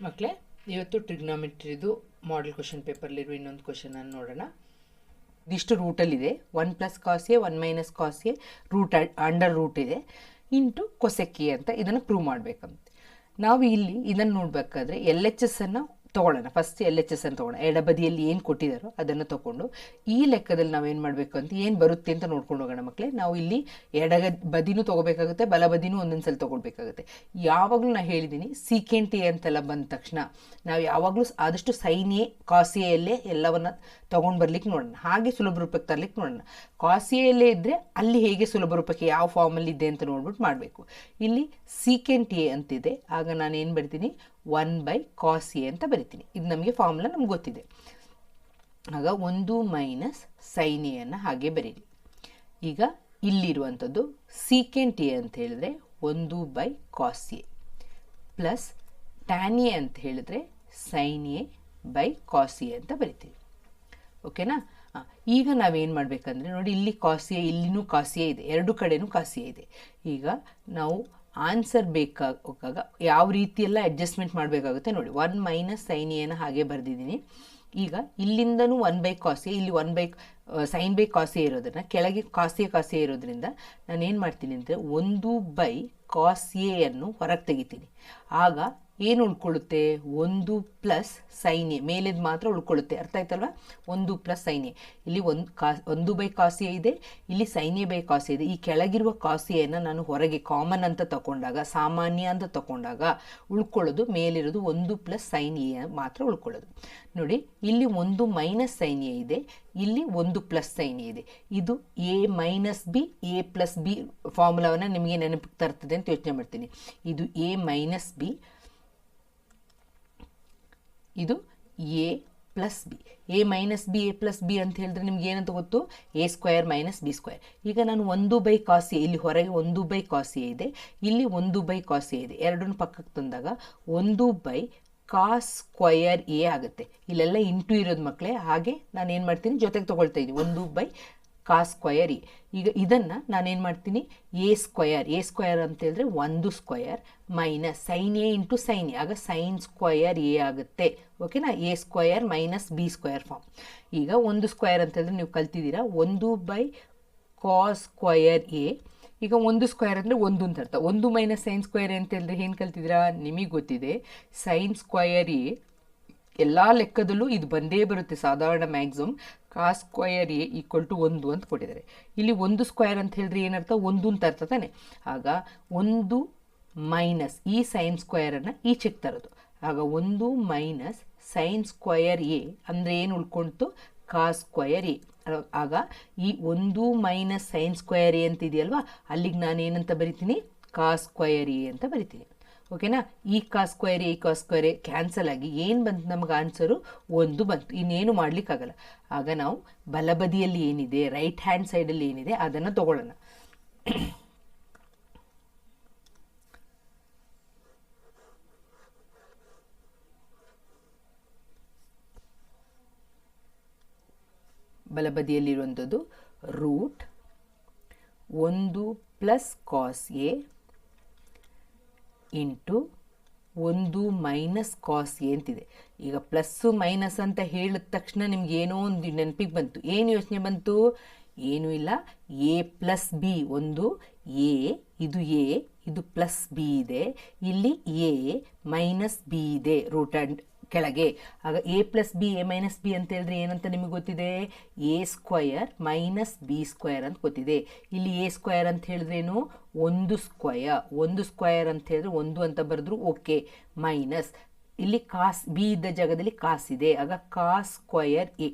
ಮಕ್ಕಳೇ ಇವತ್ತು ಟ್ರಿಗ್ನಾಮೆಟ್ರಿದು model question ಪೇಪರ್ಲಿರುವ ಇನ್ನೊಂದು ಕ್ವಶನನ್ನು ನೋಡೋಣ. ಇದಿಷ್ಟು ರೂಟಲ್ಲಿದೆ one plus cos A one minus cos A root under root ಇದೆ. ಇಂಟು ಕೊಸೆಕ್ಕಿ ಅಂತ ಇದನ್ನು ಪ್ರೂವ್ ಮಾಡಬೇಕಂತ. ನಾವು ಇಲ್ಲಿ ಇದನ್ನು ನೋಡಬೇಕಾದ್ರೆ ಎಲ್ ಎಚ್ ಎಸ್ ಅನ್ನು ತೊಗೊಳ್ಳೋಣ ಫಸ್ಟ್ ಎಲ್ ಎಚ್ ಎಸ್ ಅನ್ನು ತೊಗೊಳ್ಳೋಣ ಎಡಬದಿಯಲ್ಲಿ ಏನು ಕೊಟ್ಟಿದ್ದಾರೋ ಅದನ್ನು ತೊಗೊಂಡು ಈ ಲೆಕ್ಕದಲ್ಲಿ ನಾವು ಏನು ಮಾಡಬೇಕು ಅಂತ, ಏನು ಬರುತ್ತೆ ಅಂತ ನೋಡ್ಕೊಂಡು ಹೋಗೋಣ ಮಕ್ಕಳೇ ನಾವು ಇಲ್ಲಿ ಎಡ ಬದಿನೂ ತೊಗೋಬೇಕಾಗುತ್ತೆ ಬಲ ಬದಿನೂ ಒಂದೊಂದು ಸಲ ತೊಗೊಳ್ಬೇಕಾಗುತ್ತೆ. ಯಾವಾಗಲೂ ನಾನು ಹೇಳಿದ್ದೀನಿ ಸೀಕೆಂಟ್ ಎ ಅಂತೆಲ್ಲ ಬಂದ ತಕ್ಷಣ ನಾವು ಯಾವಾಗಲೂ ಆದಷ್ಟು ಸೈನ್ ಎ ಕಾಸಿಯಲ್ಲೇ ಎಲ್ಲವನ್ನ ತೊಗೊಂಡು ಬರ್ಲಿಕ್ಕೆ ನೋಡೋಣ. ಹಾಗೆ ಸುಲಭ ರೂಪಕ್ಕೆ ತರ್ಲಿಕ್ಕೆ ನೋಡೋಣ. ಕಾಸಿಯಲ್ಲೇ ಇದ್ದರೆ ಅಲ್ಲಿ ಹೇಗೆ ಸುಲಭ ರೂಪಕ್ಕೆ ಯಾವ ಫಾರ್ಮಲ್ಲಿ ಇದೆ ಅಂತ ನೋಡ್ಬಿಟ್ಟು ಮಾಡಬೇಕು. ಇಲ್ಲಿ ಸೀಕೆಂಟ್ ಎ ಅಂತಿದೆ. ಆಗ ನಾನು ಏನು ಬರ್ತೀನಿ ಒನ್ ಬೈ ಕಾಸ್ ಎ ಅಂತ ಬರಿತೀನಿ. ಇದು ನಮಗೆ ಫಾರ್ಮುಲಾ ನಮ್ಗೆ ಗೊತ್ತಿದೆ. ಆಗ ಒಂದು ಮೈನಸ್ ಸೈನ್ ಎಯನ್ನು ಹಾಗೆ ಬರೀರಿ. ಈಗ ಇಲ್ಲಿರುವಂಥದ್ದು ಸೀಕೆಂಟ್ ಎ ಅಂತ ಹೇಳಿದ್ರೆ ಒಂದು by cos A plus tan A ಅಂತ ಹೇಳಿದ್ರೆ sine A by cos A ಅಂತ ಬರಿತೀವಿ ಓಕೆನಾ ಈಗ ನಾವೇನು ಮಾಡಬೇಕಂದ್ರೆ ನೋಡಿ ಇಲ್ಲಿ ಕಾಸಿಯೇ ಇಲ್ಲಿನೂ ಕಾಸಿಯೇ ಇದೆ. ಎರಡು ಕಡೆನೂ ಕಾಸಿಯೇ ಇದೆ. ಈಗ ನಾವು ಆನ್ಸರ್ ಬೇಕಾಗ ಯಾವ ರೀತಿಯೆಲ್ಲ ಅಡ್ಜಸ್ಟ್ಮೆಂಟ್ ಮಾಡಬೇಕಾಗುತ್ತೆ ನೋಡಿ. ಒನ್ ಮೈನಸ್ ಸೈನ್ ಎನ ಹಾಗೆ ಬರೆದಿದ್ದೀನಿ. ಈಗ ಇಲ್ಲಿಂದನೂ ಒನ್ ಬೈ ಕಾಸೆ ಇಲ್ಲಿ one by sine by cosec ಇರೋದನ್ನು ಕೆಳಗೆ ಕಾಸೆ ಕಾಸೆ ಇರೋದ್ರಿಂದ ನಾನು ಏನು ಮಾಡ್ತೀನಿ ಅಂದರೆ ಒಂದು ಬೈ ಕಾಸ್ ಎಯನ್ನು ಹೊರಗೆ ತೆಗಿತೀನಿ. ಆಗ ಏನು ಉಳ್ಕೊಳ್ಳುತ್ತೆ? ಒಂದು ಪ್ಲಸ್ ಸೈನ್ಯ ಎ. ಮೇಲಿದ್ ಮಾತ್ರ ಉಳ್ಕೊಳ್ಳುತ್ತೆ. ಅರ್ಥ ಆಯ್ತಲ್ವಾ? ಒಂದು ಪ್ಲಸ್ ಸೈನ್ಯ ಇಲ್ಲಿ ಒಂದು ಕಾ, ಒಂದು ಬೈ ಕಾಸಿಯ ಇದೆ, ಇಲ್ಲಿ ಸೈನ್ಯ ಬೈ ಕಾಸಿ ಇದೆ. ಈ ಕೆಳಗಿರುವ ಕಾಸಿಯನ್ನು ನಾನು ಹೊರಗೆ ಕಾಮನ್ ಅಂತ ತಗೊಂಡಾಗ ಸಾಮಾನ್ಯ ಅಂತ ತಗೊಂಡಾಗ ಉಳ್ಕೊಳ್ಳೋದು, ಮೇಲಿರೋದು ಒಂದು ಪ್ಲಸ್ ಸೈನ್ಯ ಮಾತ್ರ ಉಳ್ಕೊಳ್ಳೋದು. ನೋಡಿ, ಇಲ್ಲಿ ಒಂದು ಮೈನಸ್ ಸೈನ್ಯ ಇದೆ, ಇಲ್ಲಿ ಒಂದು ಪ್ಲಸ್ ಸೈನ್ ಇದೆ. ಇದು A minus B, A plus B ಫಾರ್ಮುಲಾವನ್ನು ನಿಮಗೆ ನೆನಪಿಗೆ ತರ್ತದೆ ಅಂತ ಯೋಚನೆ ಮಾಡ್ತೀನಿ. ಇದು ಎ ಮೈನಸ್ ಬಿ ಇದು A plus B A minus B A plus B ಅಂತ ಹೇಳಿದ್ರೆ ನಿಮ್ಗೆ ಏನಂತ ಗೊತ್ತು? A square minus B square ಈಗ ನಾನು ಒಂದು ಬೈ ಕಾಸಿ ಇಲ್ಲಿ ಹೊರಗೆ ಒಂದು ಬೈ ಕಾಸಿ ಇದೆ. ಇಲ್ಲಿ ಒಂದು ಬೈ ಕಾಸಿ ಇದೆ. ಎರಡನ್ನು ಪಕ್ಕಕ್ಕೆ ತಂದಾಗ ಒಂದು ಬೈ ಕಾಸ್ ಸ್ಕ್ವಯರ್ ಎ ಆಗುತ್ತೆ. ಇಲ್ಲೆಲ್ಲ ಇಂಟು ಇರೋದು ಮಕ್ಕಳೇ ಹಾಗೆ ನಾನು ಏನು ಮಾಡ್ತೀನಿ? ಜೊತೆಗೆ ತೊಗೊಳ್ತಾ ಇದ್ದೀನಿ ಒಂದು ಬೈ ಕಾಸ್ ಸ್ಕ್ವಯರ್ ಇ. ಈಗ ಇದನ್ನು ನಾನೇನು ಮಾಡ್ತೀನಿ? ಎ ಸ್ಕ್ವಯರ್ ಎ ಸ್ಕ್ವಯರ್ ಅಂತ ಹೇಳಿದ್ರೆ ಒಂದು square minus sine A into sine A. ಆಗ ಸೈನ್ ಸ್ಕ್ವಯರ್ ಎ ಆಗುತ್ತೆ. ಓಕೆನಾ? A square minus B square form. ಈಗ ಒಂದು ಸ್ಕ್ವಯರ್ ಅಂತ ಹೇಳಿದ್ರೆ ನೀವು ಕಲ್ತಿದ್ದೀರಾ? ಒಂದು ಬೈ ಕಾಸ್ ಸ್ಕ್ವಯರ್ ಎ. ಈಗ ಒಂದು ಸ್ಕ್ವೇರ್ ಅಂದರೆ ಒಂದು ಅಂತ ಅರ್ಥ. ಒಂದು ಮೈನಸ್ ಸೈನ್ ಸ್ಕ್ವೇರ್ ಅಂತ ಹೇಳಿದ್ರೆ ಏನು ಕಲ್ತಿದ್ದೀರಾ? ನಿಮಗೆ ಗೊತ್ತಿದೆ. ಸೈನ್ ಸ್ಕ್ವಯರ್ ಎ ಎಲ್ಲ ಲೆಕ್ಕದಲ್ಲೂ ಇದು ಬಂದೇ ಬರುತ್ತೆ ಸಾಧಾರಣ maximum. Cos square A equal to ಒಂದು ಅಂತ ಕೊಟ್ಟಿದ್ದಾರೆ. ಇಲ್ಲಿ ಒಂದು ಸ್ಕ್ವಯರ್ ಅಂತ ಹೇಳಿದ್ರೆ ಏನರ್ಥ? ಒಂದು ಅಂತ ಅರ್ಥ ತಾನೆ? ಆಗ ಒಂದು ಮೈನಸ್ ಈ ಸೈನ್ ಸ್ಕ್ವಯರನ್ನು ಈಚೆಗೆ ತರೋದು. ಆಗ ಒಂದು ಮೈನಸ್ ಸೈನ್ ಸ್ಕ್ವಯರ್ ಎ ಅಂದರೆ ಏನು ಉಳ್ಕೊಳ್ತು ಕಾ ಸ್ಕ್ವಯರ್ ಎ ಆಗ ಈ ಒಂದು ಮೈನಸ್ ಸೈನ್ ಸ್ಕ್ವಯರ್ ಎ ಅಂತಿದೆಯಲ್ವಾ? ಅಲ್ಲಿಗೆ ನಾನು ಏನಂತ ಬರಿತೀನಿ? ಕಾ ಸ್ಕ್ವಯರ್ ಎ ಅಂತ ಬರಿತೀನಿ. ಓಕೆನಾ? ಈ ಕಾ ಸ್ಕ್ವೇರ್, ಈ ಕಾ ಸ್ಕ್ವೇರ್ ಕ್ಯಾನ್ಸಲ್ ಆಗಿ ಏನು ಬಂತು ನಮಗೆ ಆನ್ಸರು ಒಂದು ಬಂತು. ಇನ್ನೇನು ಮಾಡಲಿಕ್ಕಾಗಲ್ಲ. ಆಗ ನಾವು ಬಲಬದಿಯಲ್ಲಿ ಏನಿದೆ ರೈಟ್ ಹ್ಯಾಂಡ್ ಸೈಡಲ್ಲಿ ಏನಿದೆ, ಅದನ್ನು ತಗೊಳ್ಳೋಣ. ಬಲಬದಿಯಲ್ಲಿರುವಂಥದ್ದು ರೂಟ್ ಒಂದು ಪ್ಲಸ್ ಕಾಸ್ ಎ ಇಂಟು ಒಂದು ಮೈನಸ್ ಕಾಸ್ ಎ ಅಂತಿದೆ. ಈಗ ಪ್ಲಸ್ಸು ಮೈನಸ್ ಅಂತ ಹೇಳಿದ ತಕ್ಷಣ ನಿಮ್ಗೆ ಏನೋ ಒಂದು ನೆನಪಿಗೆ ಬಂತು. ಏನು ಯೋಚನೆ ಬಂತು? ಏನೂ ಇಲ್ಲ. ಎ ಪ್ಲಸ್ ಬಿ ಒಂದು ಎ ಇದು ಎ ಇದು ಪ್ಲಸ್ ಬಿ ಇದೆ. ಇಲ್ಲಿ ಎ ಮೈನಸ್ ಬಿ ಇದೆ ರೂಟ್ ಅಂಡ್ ಕೆಳಗೆ. ಆಗ A plus B A minus B ಅಂತ ಹೇಳಿದ್ರೆ ಏನಂತ ನಿಮಗೆ ಗೊತ್ತಿದೆ? A square minus B square ಅಂತ ಗೊತ್ತಿದೆ. ಇಲ್ಲಿ ಎ ಸ್ಕ್ವಯರ್ ಅಂತ ಹೇಳಿದ್ರೇನು ಒಂದು ಸ್ಕ್ವಯರ್ ಒಂದು ಸ್ಕ್ವಯರ್ ಅಂತ ಹೇಳಿದ್ರೆ ಒಂದು ಅಂತ ಬರೆದ್ರು ಓಕೆ ಮೈನಸ್ ಇಲ್ಲಿ ಕಾಸ್ ಬಿ ಇದ್ದ ಜಾಗದಲ್ಲಿ ಕಾಸ್ ಇದೆ. ಆಗ ಕಾಸ್ ಸ್ಕ್ವಯರ್ ಎ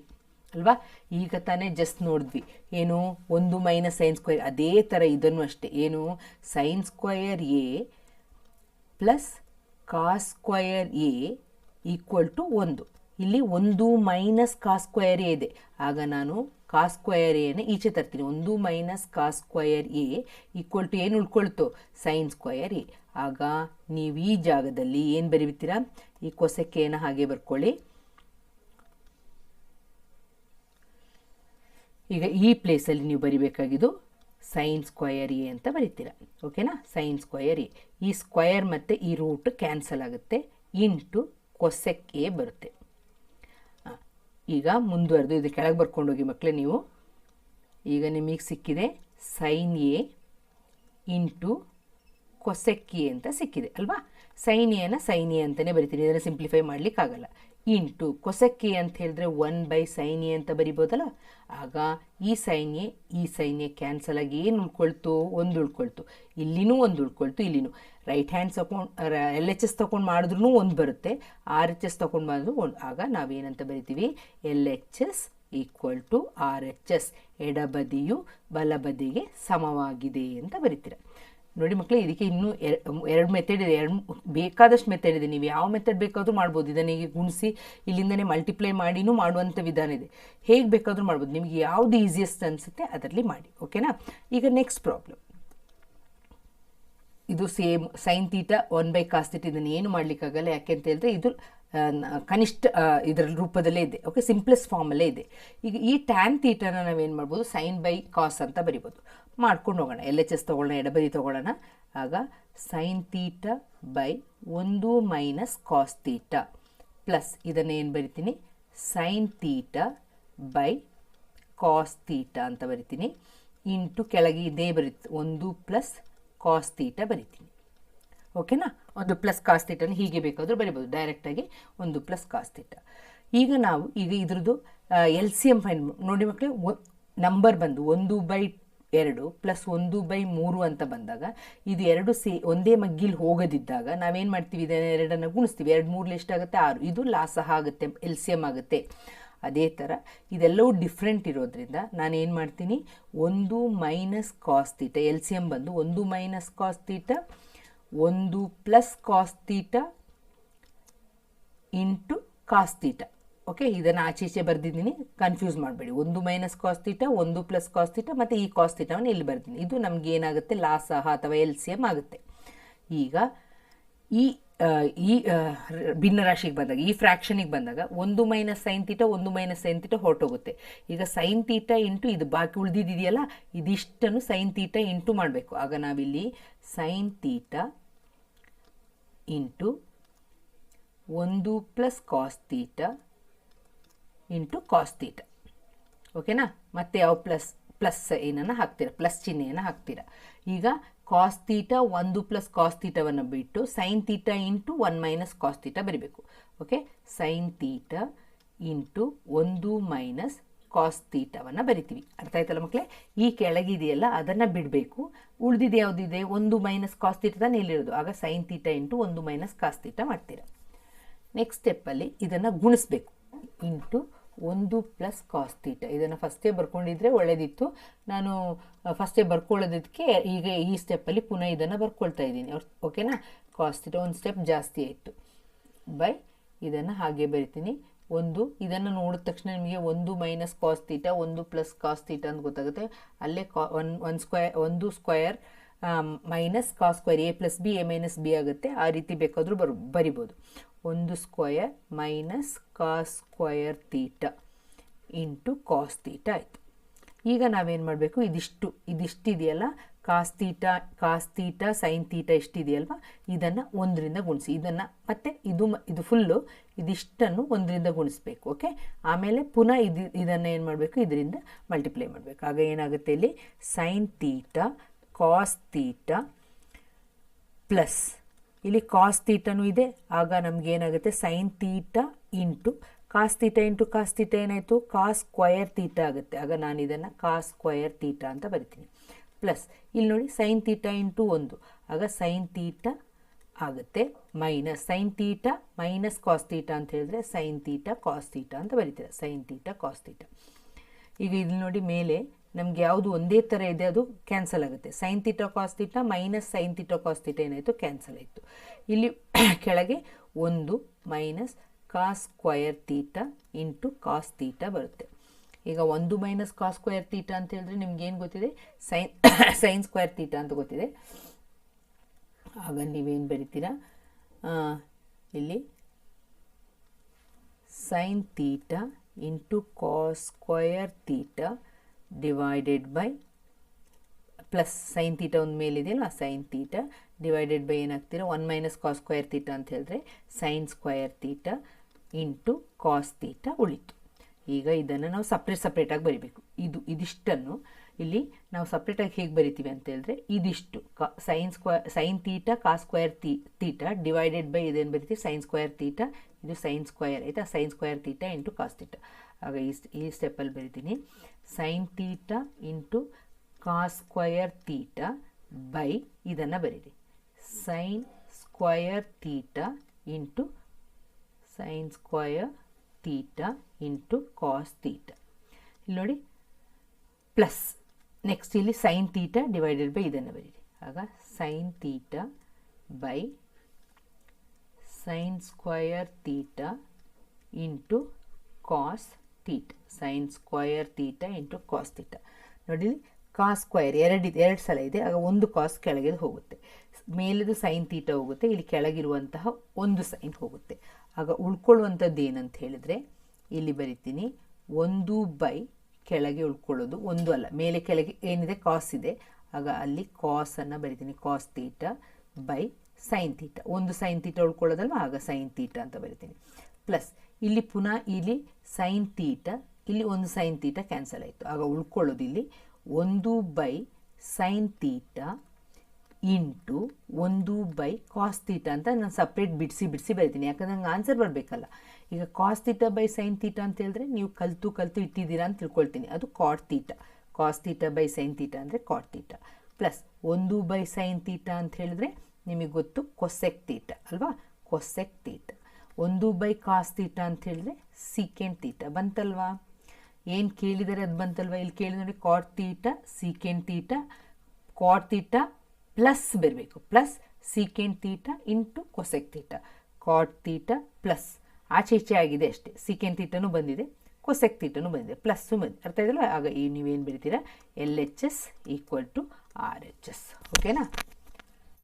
ಅಲ್ವಾ? ಈಗ ತಾನೇ ಜಸ್ಟ್ ನೋಡಿದ್ವಿ. ಏನು? ಒಂದು ಮೈನಸ್ ಸೈನ್ ಸ್ಕ್ವಯರ್ ಅದೇ ಥರ ಇದನ್ನು ಅಷ್ಟೇ. ಏನು? Sine square A plus cos square A equal to ಒಂದು. ಇಲ್ಲಿ ಒಂದು ಮೈನಸ್ ಸ್ಕ್ವಯರ್ ಎ ಇದೆ. ಆಗ ನಾನು ಸ್ಕ್ವಯರ್ ಎನ ಈಚೆ ತರ್ತೀನಿ. ಒಂದು minus square A equal to ಏನು ಉಳ್ಕೊಳ್ತು? ಸೈನ್ ಸ್ಕ್ವಯರ್ ಎ ಆಗ ನೀವು ಈ ಜಾಗದಲ್ಲಿ ಏನು ಬರೀತೀರಾ ಈ ಕೊಸೆಕೆಯನ್ನು ಹಾಗೆ ಬರ್ಕೊಳ್ಳಿ. ಈಗ ಈ ಪ್ಲೇಸಲ್ಲಿ ನೀವು ಬರಿಬೇಕಾಗಿದ್ದು ಸೈನ್ ಸ್ಕ್ವಯರ್ ಎ ಅಂತ ಬರಿತೀರ? ಓಕೆನಾ ಸೈನ್ ಸ್ಕ್ವಯರ್ ಎ ಈ ಸ್ಕ್ವಯರ್ ಮತ್ತು ಈ ರೂಟ್ ಕ್ಯಾನ್ಸಲ್ ಆಗುತ್ತೆ. ಇಂಟು ಕೊಸೆಕ್ ಎ ಬರುತ್ತೆ. ಈಗ ಮುಂದುವರೆದು ಇದು ಕೆಳಗೆ ಬರ್ಕೊಂಡೋಗಿ ಮಕ್ಕಳೇ ನೀವು. ಈಗ ನಿಮಗೆ ಸಿಕ್ಕಿದೆ ಸೈನ್ ಎ ಇಂಟು ಕೊಸಕ್ಕಿ ಅಂತ ಸಿಕ್ಕಿದೆ ಅಲ್ವಾ? ಸೈನ್ ಎನ ಸೈನ್ ಎ ಅಂತಲೇ ಬರಿತೀನಿ, ಇದನ್ನು ಸಿಂಪ್ಲಿಫೈ ಮಾಡಲಿಕ್ಕಾಗಲ್ಲ. ಇಂಟು ಕೊಸಕ್ಕೆ ಅಂತ ಹೇಳಿದ್ರೆ ಒನ್ ಬೈ ಸೈನ್ಯ ಅಂತ ಬರಿಬೋದಲ್ಲ? ಆಗ ಈ ಸೈನ್ ಎ ಈ ಸೈನ್ಯ ಕ್ಯಾನ್ಸಲ್ ಆಗಿ ಏನು ಉಳ್ಕೊಳ್ತು? ಒಂದು ಉಳ್ಕೊಳ್ತು. ಇಲ್ಲಿನೂ ಒಂದು ಉಳ್ಕೊಳ್ತು, ಇಲ್ಲಿನೂ. ರೈಟ್ ಹ್ಯಾಂಡ್ ತಗೊಂಡು ಎಲ್ ಎಚ್ ಎಸ್ ತಗೊಂಡು ಮಾಡಿದ್ರೂ ಒಂದು ಬರುತ್ತೆ. ಆರ್ ಎಚ್ ಎಸ್ ತಗೊಂಡು ಮಾಡಿದ್ರು ಒಂದು. ಆಗ ನಾವೇನಂತ ಬರಿತೀವಿ? L H S equal to R H S ಎಡಬದಿಯು ಬಲಬದಿಗೆ ಸಮವಾಗಿದೆ ಅಂತ ಬರಿತೀರ. ನೋಡಿ ಮಕ್ಕಳೇ ಇದಕ್ಕೆ ಇನ್ನೂ ಎರಡು ಮೆಥಡ್ ಇದೆ. ಎರಡು ಬೇಕಾದಷ್ಟು ಮೆಥಡ್ ಇದೆ. ನೀವು ಯಾವ ಮೆಥಡ್ ಬೇಕಾದರೂ ಮಾಡ್ಬೋದು. ಇದನ್ನು ಈಗ ಗುಣಿಸಿ ಇಲ್ಲಿಂದನೇ ಮಲ್ಟಿಪ್ಲೈ ಮಾಡಿನೂ ಮಾಡುವಂಥ ವಿಧಾನ ಇದೆ. ಹೇಗೆ ಬೇಕಾದರೂ ಮಾಡ್ಬೋದು. ನಿಮಗೆ ಯಾವುದು ಈಸಿಯೆಸ್ಟ್ ಅನಿಸುತ್ತೆ ಅದರಲ್ಲಿ ಮಾಡಿ. ಓಕೆನಾ ಈಗ ನೆಕ್ಸ್ಟ್ ಪ್ರಾಬ್ಲಮ್ ಇದು same sine theta one by cos ಇದನ್ನು ಏನು ಮಾಡಲಿಕ್ಕಾಗಲ್ಲ? ಯಾಕೆ ಅಂತ ಹೇಳಿದ್ರೆ, ಇದು ಕನಿಷ್ಠ ಇದರ ರೂಪದಲ್ಲೇ ಇದೆ. ಓಕೆ ಸಿಂಪ್ಲೆಸ್ಟ್ ಫಾರ್ಮಲ್ಲೇ ಇದೆ. ಈಗ ಈ ಟ್ಯಾನ್ ತೀಟನ ನಾವೇನು ಮಾಡ್ಬೋದು? ಸೈನ್ ಬೈ ಕಾಸ್ ಅಂತ ಬರಿಬೋದು. ಮಾಡ್ಕೊಂಡು ಹೋಗೋಣ. ಎಲ್ ಎಚ್ ಎಸ್ ತೊಗೊಳ್ಳೋಣ, ಎಡಬದಿ ತೊಗೊಳ್ಳೋಣ. ಆಗ ಸೈನ್ ತೀಟ ಬೈ ಒಂದು ಮೈನಸ್ ಕಾಸ್ ತೀಟ ಪ್ಲಸ್ ಇದನ್ನು ಏನು ಬರಿತೀನಿ? Sine theta by cos theta ಅಂತ ಬರಿತೀನಿ. ಇಂಟು ಕೆಳಗೆ ಇದೇ ಬರಿತು, ಒಂದು ಪ್ಲಸ್ ಕಾಸ್ ತೀಟ ಬರಿತೀನಿ. ಓಕೆನಾ ಒಂದು ಪ್ಲಸ್ ಕಾಸ್ ತೀಟನ ಹೀಗೆ ಬೇಕಾದರೂ ಬರಿಬೋದು ಡೈರೆಕ್ಟಾಗಿ ಒಂದು ಪ್ಲಸ್ ಕಾಸ್ ತೀಟ ಈಗ ನಾವು, ಈಗ ಇದ್ರದ್ದು ಎಲ್ ಸಿ ಎಂ ಫೈನ್ ನೋಡಿ ಮಕ್ಕಳೇ ನಂಬರ್ ಬಂದು ಒಂದು ಬೈ ಎರಡು ಪ್ಲಸ್ ಒಂದು ಬೈ ಮೂರು ಅಂತ ಬಂದಾಗ, ಇದು ಎರಡು ಸೇ, ಒಂದೇ ಮಗ್ಗಿಲಿ ಹೋಗದಿದ್ದಾಗ ನಾವೇನು ಮಾಡ್ತೀವಿ, ಇದನ್ನು ಎರಡನ್ನು ಗುಣಿಸ್ತೀವಿ. ಎರಡು ಮೂರಲ್ಲಿ ಎಷ್ಟಾಗುತ್ತೆ? ಆರು. ಇದು ಲಾಸಹ ಆಗುತ್ತೆ ಎಲ್ ಸಿ ಎಂ ಆಗುತ್ತೆ. ಅದೇ ಥರ ಇದೆಲ್ಲವೂ ಡಿಫ್ರೆಂಟ್ ಇರೋದ್ರಿಂದ ನಾನೇನು ಮಾಡ್ತೀನಿ? ಒಂದು minus cos theta L C M ಬಂದು ಒಂದು ಮೈನಸ್ ಕಾಸ್ ತೀಟ ಒಂದು plus cos theta into cos theta okay ಇದನ್ನು ಆಚೆ ಈಚೆ ಬರೆದಿದ್ದೀನಿ. ಕನ್ಫ್ಯೂಸ್ ಮಾಡಬೇಡಿ. ಒಂದು ಮೈನಸ್ ಕಾಸ್ ತೀಟ ಒಂದು ಪ್ಲಸ್ ಕಾಸ್ತೀಟ ಮತ್ತು ಈ ಕಾಸ್ ತೀಟವನ್ನು ಇಲ್ಲಿ ಬರ್ತೀನಿ ಇದು ನಮ್ಗೆ ಏನಾಗುತ್ತೆ? ಲಾಸಹ ಅಥವಾ ಎಲ್ ಸಿ ಎಂ ಆಗುತ್ತೆ. ಈಗ ಈ ಈ ಭಿನ್ನರಾಶಿಗೆ ಬಂದಾಗ, ಈ ಫ್ರ್ಯಾಕ್ಷನಿಗೆ ಬಂದಾಗ ಒಂದು ಮೈನಸ್ ಸೈನ್ ತೀಟ ಒಂದು ಮೈನಸ್ ಸೈನ್ ತೀಟ ಹೊರಟೋಗುತ್ತೆ. ಈಗ ಸೈನ್ ತೀಟ ಇಂಟು ಇದು ಬಾಕಿ ಉಳಿದಿದೆಯಲ್ಲ ಇದಿಷ್ಟನ್ನು ಸೈನ್ ತೀಟ ಇಂಟು ಮಾಡಬೇಕು. ಆಗ ನಾವಿಲ್ಲಿ ಸೈನ್ ತೀಟ ಇಂಟು ಒಂದು plus cos theta into cos theta ಓಕೆನಾ ಮತ್ತೆ ಯಾವ ಪ್ಲಸ್ ಪ್ಲಸ್ ಏನನ್ನು ಹಾಕ್ತೀರಾ? ಪ್ಲಸ್ ಚಿಹ್ನೆಯನ್ನು ಹಾಕ್ತೀರಾ? ಈಗ ಕಾಸ್ ತೀಟ ಒಂದು ಪ್ಲಸ್ ಕಾಸ್ ತೀಟವನ್ನು ಬಿಟ್ಟು sine theta into one minus cos theta ಬರಿಬೇಕು. ಓಕೆ ಸೈನ್ ತೀಟ ಇಂಟು ಒಂದು ಮೈನಸ್ ಕಾಸ್ ತೀಟವನ್ನು ಬರಿತೀವಿ. ಅರ್ಥ ಆಯ್ತಲ್ಲ ಮಕ್ಕಳೇ ಈ ಕೆಳಗಿದೆಯಲ್ಲ, ಅದನ್ನು ಬಿಡಬೇಕು. ಉಳಿದಿದೆ, ಯಾವುದಿದೆ? ಒಂದು ಮೈನಸ್ ಕಾಸ್ ತೀಟ ತಾನೇ ಇಲ್ಲಿರೋದು. ಆಗ ಸೈನ್ ತೀಟ ಇಂಟು ಒಂದು ಮೈನಸ್ ಕಾಸ್ ತೀಟ ಮಾಡ್ತೀರಾ. ನೆಕ್ಸ್ಟ್ ಸ್ಟೆಪ್ಪಲ್ಲಿ ಇದನ್ನು ಗುಣಿಸ್ಬೇಕು. ಇಂಟು ಒಂದು ಪ್ಲಸ್ ಕಾಸ್ ತೀಟ ಇದನ್ನು ಫಸ್ಟೇ ಬರ್ಕೊಂಡಿದ್ರೆ ಒಳ್ಳೆಯದಿತ್ತು ನಾನು ಫಸ್ಟೇ ಬರ್ಕೊಳ್ಳೋದಕ್ಕೆ ಈಗ ಈ ಸ್ಟೆಪ್ಪಲ್ಲಿ ಪುನಃ ಇದನ್ನು ಬರ್ಕೊಳ್ತಾ ಇದ್ದೀನಿ. ಓಕೆನಾ ಕಾಸ್ ತೀಟ ಒಂದು ಸ್ಟೆಪ್ ಜಾಸ್ತಿ ಆಯಿತು. ಬೈ, ಇದನ್ನು ಹಾಗೆ ಬರಿತೀನಿ. ಒಂದು, ಇದನ್ನು ನೋಡಿದ ತಕ್ಷಣ ನಿಮಗೆ ಒಂದು ಮೈನಸ್ ಕಾಸ್ ತೀಟ ಒಂದು ಪ್ಲಸ್ ಕಾಸ್ ತೀಟ ಅಂತ ಗೊತ್ತಾಗುತ್ತೆ. ಅಲ್ಲೇ ಕಾ ಒನ್ ಒನ್ ಸ್ಕ್ವಯರ್ ಒಂದು square minus cos square A plus B A minus B ಆಗುತ್ತೆ. ಆ ರೀತಿ ಬೇಕಾದರೂ ಬರ್, ಬರಿಬೋದು. ಒಂದು square minus cos square theta into cos theta ಆಯಿತು. ಈಗ ನಾವೇನು ಮಾಡಬೇಕು? ಇದಿಷ್ಟು, ಇದಿಷ್ಟಿದೆಯಲ್ಲ? Cos theta cos theta sine theta ಎಷ್ಟಿದೆಯಲ್ವಾ? ಇದನ್ನು ಒಂದರಿಂದ ಗುಣಿಸಿ. ಇದನ್ನು ಮತ್ತೆ ಇದು ಇದು ಫುಲ್ಲು ಇದಿಷ್ಟನ್ನು ಒಂದರಿಂದ ಗುಣಿಸ್ಬೇಕು ಓಕೆ ಆಮೇಲೆ ಪುನಃ ಇದು, ಇದನ್ನು ಏನು ಮಾಡಬೇಕು? ಇದರಿಂದ ಮಲ್ಟಿಪ್ಲೈ ಮಾಡಬೇಕು. ಆಗ ಏನಾಗುತ್ತೆ ಇಲ್ಲಿ? Sine theta cos theta plus ಇಲ್ಲಿ ಕಾಸ್ ತೀಟನೂ ಇದೆ. ಆಗ ನಮ್ಗೆ ಏನಾಗುತ್ತೆ? Sine theta into cos theta into cos theta ಏನಾಯಿತು? ಕಾಸ್ ಸ್ಕ್ವಯರ್ ತೀಟ ಆಗುತ್ತೆ. ಆಗ ನಾನು ಇದನ್ನು ಕಾಸ್ ಸ್ಕ್ವಯರ್ ತೀಟ ಅಂತ ಬರಿತೀನಿ. ಪ್ಲಸ್ ಇಲ್ಲಿ ನೋಡಿ ಸೈನ್ ತೀಟ ಇಂಟು ಒಂದು. ಆಗ ಸೈನ್ ತೀಟ ಆಗುತ್ತೆ. Minus sine theta minus cos theta ಅಂತ ಹೇಳಿದ್ರೆ ಸೈನ್ ತೀಟ ಕಾಸ್ ತೀಟ ಅಂತ ಬರೀತೀರ. ಸೈನ್ ತೀಟ ಕಾಸ್ ತೀಟ ಈಗ ಇಲ್ಲಿ ನೋಡಿ ಮೇಲೆ ನಮ್ಗೆ ಯಾವುದು ಒಂದೇ ಥರ ಇದೆ ಅದು ಕ್ಯಾನ್ಸಲ್ ಆಗುತ್ತೆ. Sine theta cos theta minus sine theta cos theta ಏನಾಯಿತು? ಕ್ಯಾನ್ಸಲ್ ಆಯಿತು. ಇಲ್ಲಿ ಕೆಳಗೆ ಒಂದು minus cos square theta into cos theta ಬರುತ್ತೆ. ಈಗ ಒಂದು ಮೈನಸ್ ಕಾಸ್ ಸ್ಕ್ವೇರ್ ತೀಟ ಅಂತ ಹೇಳಿದ್ರೆ ನಿಮ್ಗೆ ಏನು ಗೊತ್ತಿದೆ? ಸೈನ್ ಸೈನ್ ಸ್ಕ್ವೇರ್ ತೀಟ ಅಂತ ಗೊತ್ತಿದೆ. ಆಗ ನೀವೇನು ಬರಿತೀರಾ? ಇಲ್ಲಿ sine theta into cos square theta divided by plus sine theta ಒಂದು ಮೇಲಿದೆಯಲ್ಲ sine theta divided by ಏನಾಗ್ತೀರಾ? One minus cos square theta ಅಂತ ಹೇಳಿದ್ರೆ sine square theta into cos theta ಉಳಿತು. ಈಗ ಇದನ್ನು ನಾವು ಸಪ್ರೇಟ್ ಸಪ್ರೇಟಾಗಿ ಬರಿಬೇಕು. ಇದು, ಇದಿಷ್ಟನ್ನು ಇಲ್ಲಿ ನಾವು ಸಪ್ರೇಟಾಗಿ ಹೇಗೆ ಬರಿತೀವಿ ಅಂತ ಹೇಳಿದ್ರೆ ಇದಿಷ್ಟು. ಕ ಸೈನ್ ಸ್ಕ್ವಯರ್ ಸೈನ್ ತೀಟ ಕಾ ಸ್ಕ್ವೇರ್ ತೀ ತೀಟ ಡಿವೈಡೆಡ್ ಬೈ ಇದೇನು ಬರಿತೀವಿ? ಸೈನ್ ಸ್ಕ್ವೇರ್ ತೀಟ ಇದು ಸೈನ್ ಸ್ಕ್ವಯರ್ ಆಯಿತಾ? Sine square theta into cos theta ಆಗ ಈ ಈ ಸ್ಟೆಪ್ಪಲ್ಲಿ ಬರಿತೀನಿ. ಸೈನ್ ತೀಟ ಇಂಟು ಕಾ ಸ್ಕ್ವಯರ್ ತೀಟ ಬೈ ಇದನ್ನು ಬರೀರಿ. Sine square theta into sine square theta into cos theta ಇಲ್ಲಿ ನೋಡಿ ಪ್ಲಸ್ ನೆಕ್ಸ್ಟ್ ಇಲ್ಲಿ ಸೈನ್ ತೀಟ ಡಿವೈಡೆಡ್ ಬೈ ಇದನ್ನು ಬರೀರಿ. ಆಗ sine theta by sine square theta into cos theta sine square theta into cos theta ನೋಡಿ cos square ಎರಡು ಎರಡು ಸಲ ಇದೆ. ಆಗ ಒಂದು ಕಾಸ್ ಕೆಳಗೆ ಹೋಗುತ್ತೆ. ಮೇಲಿದು ಸೈನ್ ತೀಟ ಹೋಗುತ್ತೆ, ಇಲ್ಲಿ ಕೆಳಗಿರುವಂತಹ ಒಂದು ಸೈನ್ ಹೋಗುತ್ತೆ. ಆಗ ಉಳ್ಕೊಳ್ಳುವಂಥದ್ದು ಏನಂತ ಹೇಳಿದರೆ, ಇಲ್ಲಿ ಬರಿತೀನಿ, ಒಂದು ಬೈ ಕೆಳಗೆ ಉಳ್ಕೊಳ್ಳೋದು, ಒಂದು ಅಲ್ಲ, ಮೇಲೆ ಕೆಳಗೆ ಏನಿದೆ ಕಾಸ್ ಇದೆ. ಆಗ ಅಲ್ಲಿ ಕಾಸನ್ನು ಬರಿತೀನಿ cos theta by sine theta ಒಂದು ಸೈನ್ ತೀಟ ಉಳ್ಕೊಳ್ಳೋದಲ್ವ? ಆಗ ಸೈನ್ ತೀಟ ಅಂತ ಬರಿತೀನಿ. ಪ್ಲಸ್ ಇಲ್ಲಿ ಪುನಃ ಇಲ್ಲಿ ಸೈನ್ ತೀಟ ಇಲ್ಲಿ ಒಂದು ಸೈನ್ ತೀಟ ಕ್ಯಾನ್ಸಲ್ ಆಯಿತು. ಆಗ ಉಳ್ಕೊಳ್ಳೋದು ಇಲ್ಲಿ ಒಂದು ಬೈ ಸೈನ್ ತೀಟ ಇಂಟು ಒಂದು ಬೈ ಕಾಸ್ ತೀಟ ಅಂತ ನಾನು ಸಪ್ರೇಟ್ ಬಿಡಿಸಿ ಬಿಡಿಸಿ ಬರೀತೀನಿ. ಯಾಕಂದ್ರೆ ನಂಗೆ ಆನ್ಸರ್ ಬರಬೇಕಲ್ಲ. ಈಗ cos theta by sine theta ಅಂತ ಹೇಳಿದ್ರೆ ನೀವು ಕಲಿತು ಕಲಿತು ಇಟ್ಟಿದ್ದೀರಾ ಅಂತ ತಿಳ್ಕೊಳ್ತೀನಿ. ಅದು cot theta cos theta by sine theta ಅಂದರೆ ಕಾಟ್ ತೀಟ ಪ್ಲಸ್ ಒಂದು ಬೈ ಸೈನ್ ತೀಟ ಅಂತ ಹೇಳಿದ್ರೆ ನಿಮಗೆ ಗೊತ್ತು ಕೊಸೆಕ್ ತೀಟ ಅಲ್ವಾ? ಕೊಸೆಕ್ ತೀಟ ಒಂದು ಬೈ ಕಾಸ್ ತೀಟ ಅಂತ ಹೇಳಿದ್ರೆ ಸೀಕೆಂಡ್ ತೀಟ ಬಂತಲ್ವಾ? ಏನು ಕೇಳಿದರೆ ಅದು ಬಂತಲ್ವಾ? ಇಲ್ಲಿ ಕೇಳಿ ನೋಡಿ theta secant theta cot theta plus ಬರಬೇಕು. Plus secant theta into cosec theta cot theta plus ಆಚೆ ಈಚೆ ಆಗಿದೆ ಅಷ್ಟೇ. ಸೀಕೆಂಡ್ ತೀಟನೂ ಬಂದಿದೆ ಕೊಸೆಕ್ ತೀಟನೂ ಬಂದಿದೆ ಪ್ಲಸ್ಸು ಬಂದಿದೆ. ಅರ್ಥ ಇದೆಯಲ್ಲ ಆಗ ಈ ನೀವೇನು ಬರೀತೀರಾ L H S equal to R H S ಓಕೆನಾ